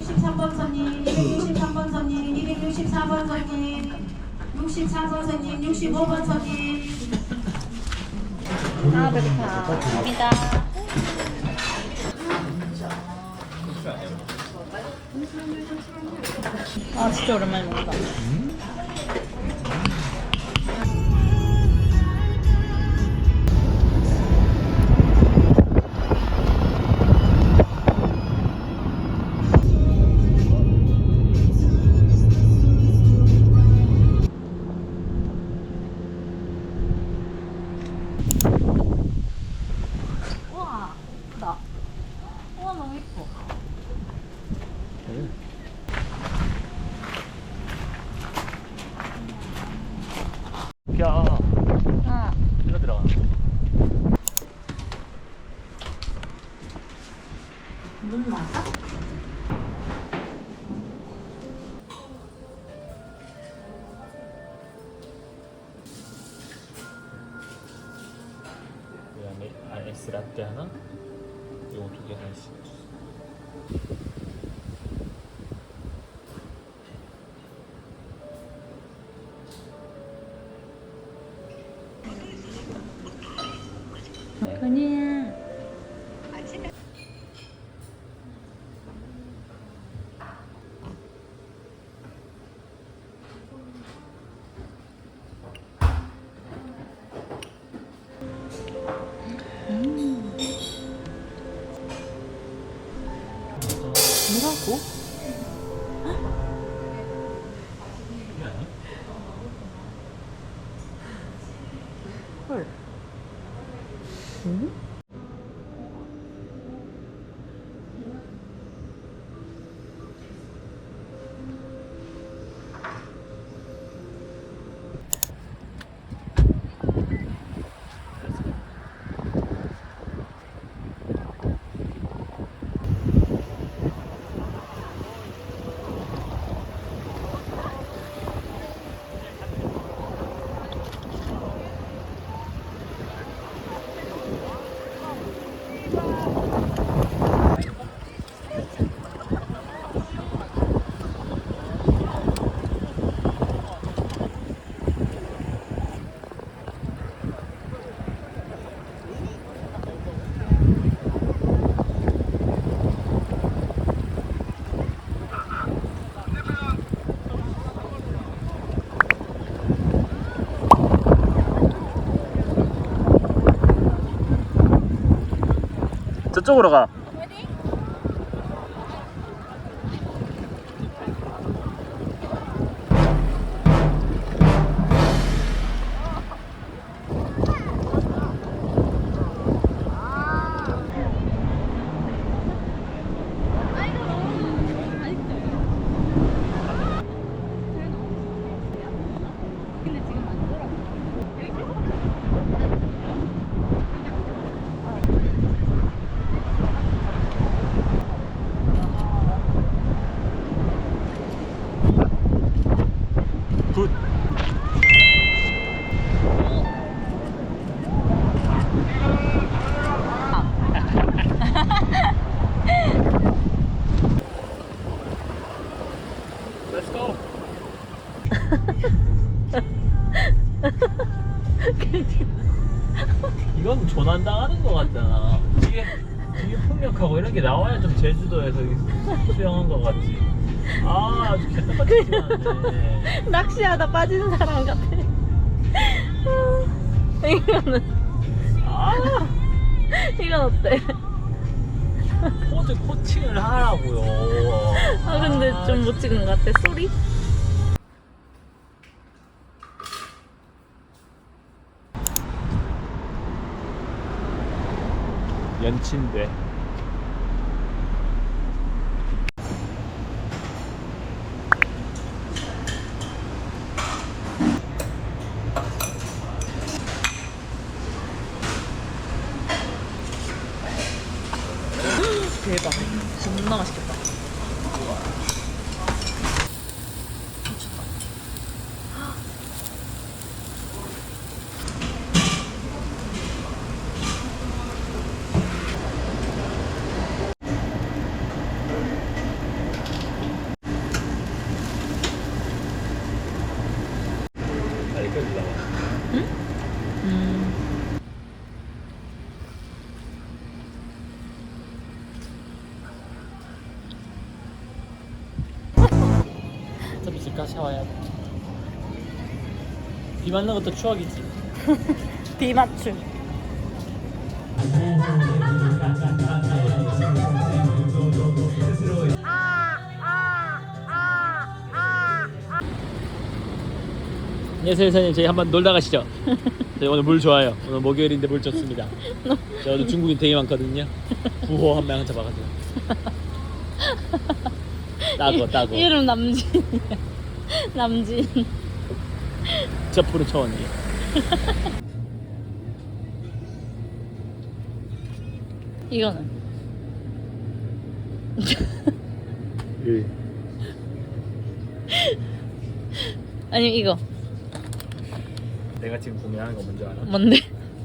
63번 선님, 163번 선님, 264번 선님, 64번 선님, 65번 선님. 아, 배고파. 감사합니다. 아, 진짜 오랜만에 먹는다. 저쪽으 이건 조난당하는 것 같잖아. 뒤에 뒤에 폭력하고 이런 게 나와야 좀 제주도에서 수영한 것 같지. 아, 아주 개떡같이 지나네. 낚시하다 빠지는 사람 같아. 이거는 아, 이건 어때? 포즈 코칭을 하라고요. 아 근데 좀 못 찍은 것 같아. 소리? 연친데. 대박. 존나 맛있겠다. 가 샤워해야 돼. 비 맞는 것도 추억이지. 비 맞춤. 안녕하세요 선생님 저희 한번 놀다 가시죠 저희 오늘 물 좋아요 오늘 목요일인데 물 좋습니다 저 오늘 중국인 되게 많거든요 부호 한 명 잡아가지고 따고 따고 이름 남진이야. 남진. 저 푸른 초원이 이거는 아니 이거 내가 지금 구매하는 거 뭔지 알아? 뭔데?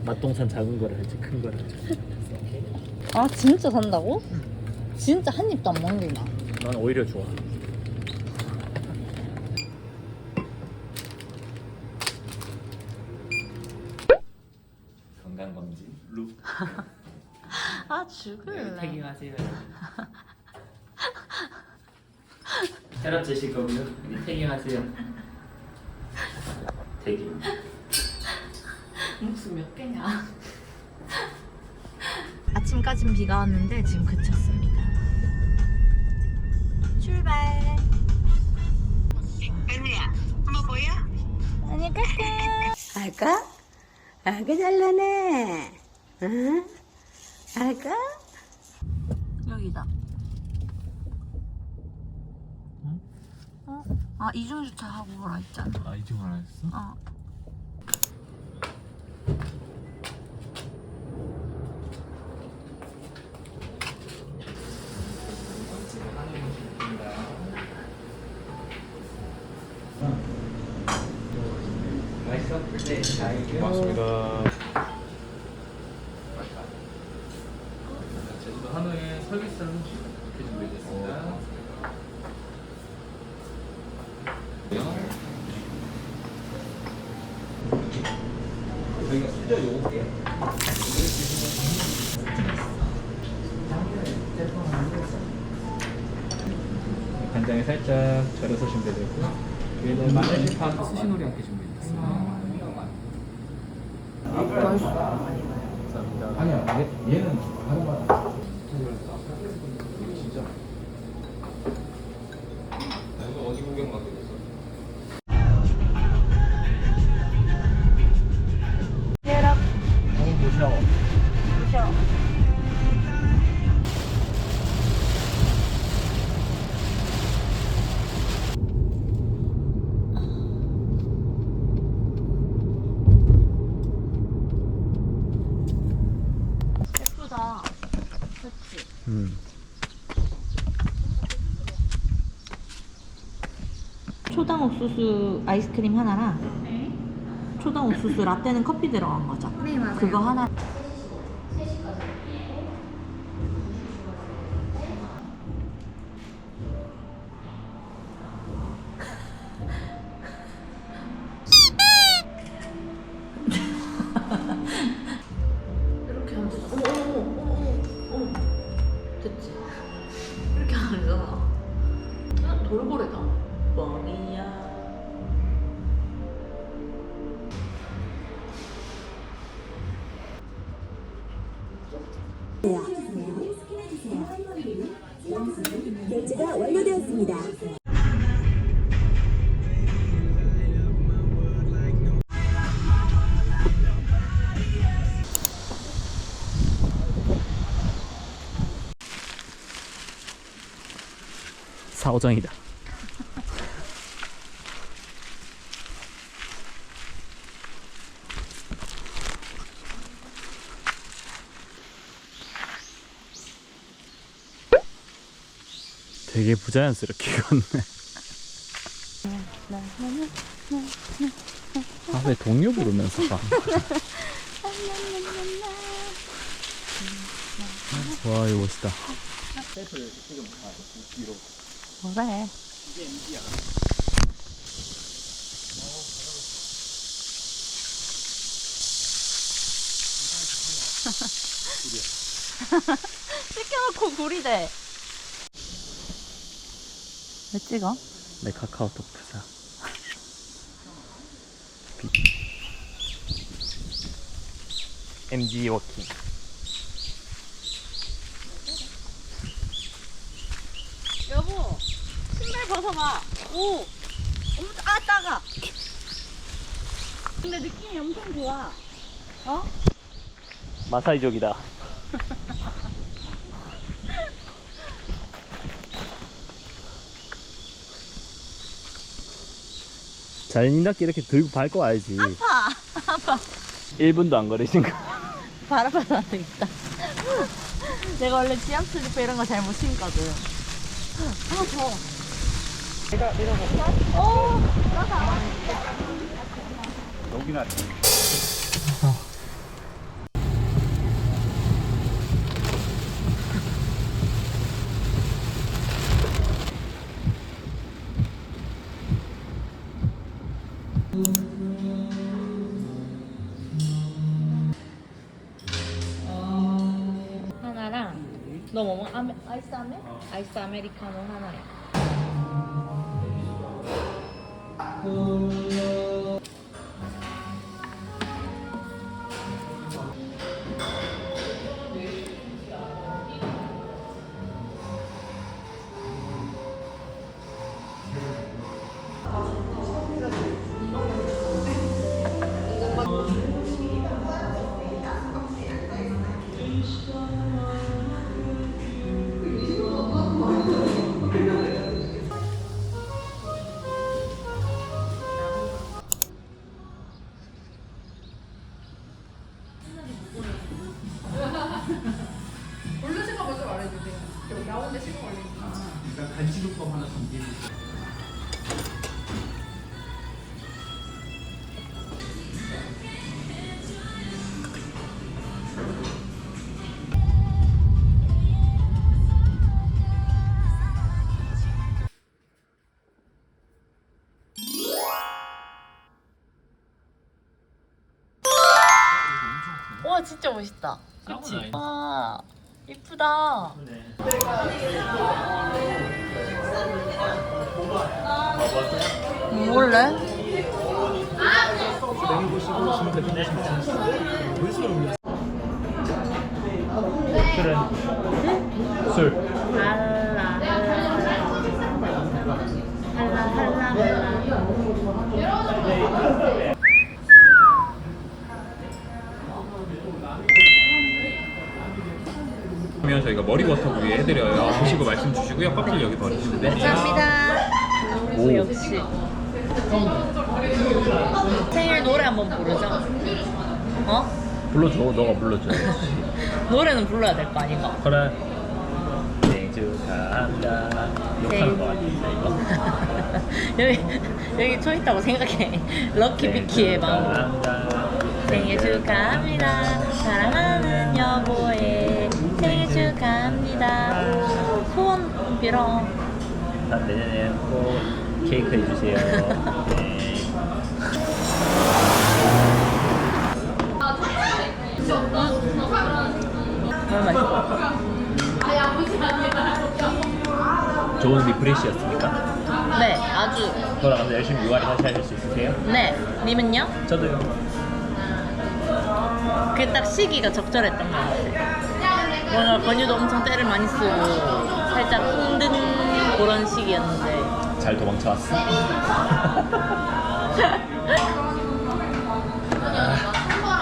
맛동산 작은 거를 할지 큰 거를 할지 아 진짜 산다고? 진짜 한 입도 안 먹는구나. 난 오히려 좋아 건강검진 룩 아 죽을래. 태깅 하세요 혈압 재실 거고요 태깅 하세요 태깅 목숨 몇 개냐? 아침까진 비가 왔는데 지금 그쳤습니다. 출발. 은우야, 엄마 보여? 아니 까까. 아가? 아가 잘나네. 응? 아가? 여기다. 어? 아 이중 주차 하고 오라 했잖아. 아 이중 하나 했어? 어. 고맙습니다 제주도 설비살 이렇게 준비되겠습니다 저희가 수저 요거게요 간장에 살짝 절여서 준비되고 위에는 마늘 시판 수시놀이 함께 준비되었습니다. 감사합니다. 아니야, 얘, 얘는 다른 거 음. 초당 옥수수 아이스크림 하나랑 초당 옥수수 라떼는 커피 들어간 거죠? 네 맞아요. 그거 하나. 돌고래다. 뻥이야. 결제가 완료되었습니다. 사오정이다. 되게 부자연스럽게 걷네. 아, 왜 동요 부르면서 가? 와, 이거 멋있다. 그래. 시켜놓고 구리대. 왜 찍어? 내 카카오톡 부사. MG 워킹. 여보, 신발 벗어봐. 오, 엄청 아 따가. 근데 느낌이 엄청 좋아. 어? 마사이족이다. 자연인답게 이렇게 들고 밟고 와야지. 아파, 아파. 1분도 안 걸으신 거. 바라바라 안 되겠다. 내가 원래 지압 슬리퍼 이런 거 잘 못 신거든. 하나 더. 내가 내가 볼까? 오, 나다. 여기나. 너 뭐 먹어? 아메, 아이스 아메? 아이스 아메리카노 하나야. 와 진짜 멋있다. 그치? 와 이쁘다. 먹을래? 술은? 술. 할라 할라 할라 할라 그러면 저희가 머리 워터구이 해드려요. 보시고 말씀 주시고요. 커피를 여기 버리시면 돼요. 감사합니다. 오 역시 생일 노래 한번 부르자. 어? 불러줘. 너가 불러줘. 노래는 불러야 될 거 아닌가? 그래. 생일 축하합니다. 욕하는 거 같은데 이거. 여기 여기 쳐 있다고 생각해. 럭키 비키의 마음. 생일 축하합니다. 사랑하는 여보 빌어. 나 내년에 꼭 케이크 해주세요. 네. 맛있어. 좋은 리프레시였습니까? 네, 아주. 돌아가서 열심히 유아리 다시 하실 수 있으세요? 네, 님은요? 저도요. 그게 딱 시기가 적절했던 것 같아. 뭔가 건유도 엄청 때를 많이 쓰고 살짝 힘든 그런 시기였는데 잘 도망쳐왔어.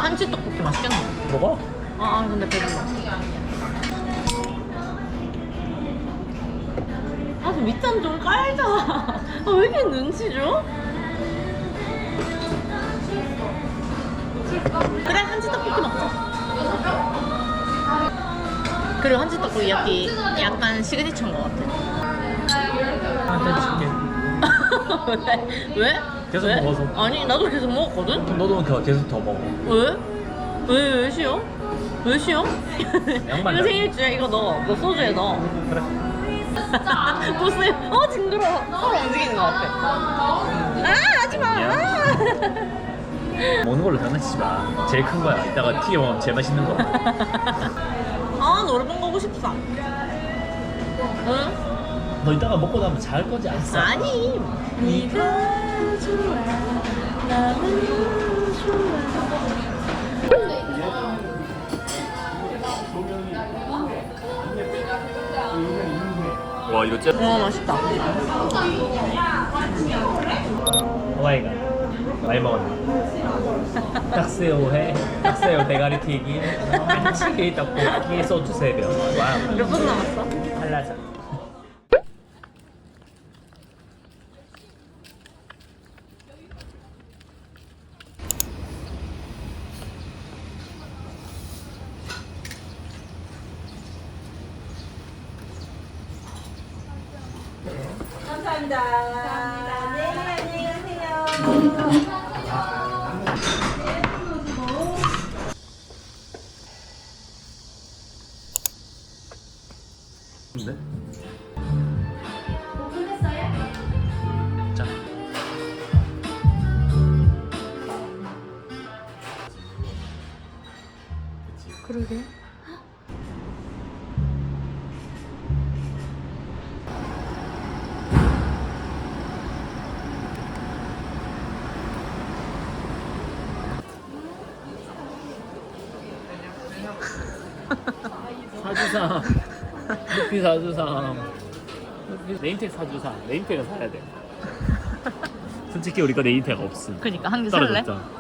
한치 떡볶이 맛있겠네. 먹어? 아, 아 근데 배불러. 아, 저 밑잔 좀 깔자. 아, 왜 이렇게 눈치 줘? 그래, 한치 떡볶이 먹자. 그리고 한치 떡볶이 약간 시그니처인 것 같아. 한잔 줄게. 왜? 왜? 계속 왜? 먹어서. 아니, 나도 계속 먹었거든? 너도 더 계속 더 먹어. 왜? 왜, 왜 쉬어? 왜 쉬어? 양말 이거 나- 생일주야, 이거 넣어. 너 소주에 넣어. 그래. 무슨, 어, 징그러워. 서로 움직이는 것 같아. 아, 하지 마. 아. 먹는 걸로 장난치지 마. 제일 큰 거야. 이따가 튀겨 먹으면 제일 맛있는 거. 아, 노래방 가고 싶다. 응? 너 이따가 먹고 나면 잘 거지 않았어? 아니 네가 좋아 나는 좋아 와 이거 짜. 와 맛있다 오마이갓 많이 먹었네 딱새우회 딱새우 대가리 튀김 찌개 떡볶이 소주 세 병. 와우. 몇 분 남았어? 한라자. 근데? 사주상 루피 사주상 루피 네임택 사주상 네임택은 사야 돼. 솔직히 우리 거 네임택 없음. 그니까 한 개 살래? 떨어졌죠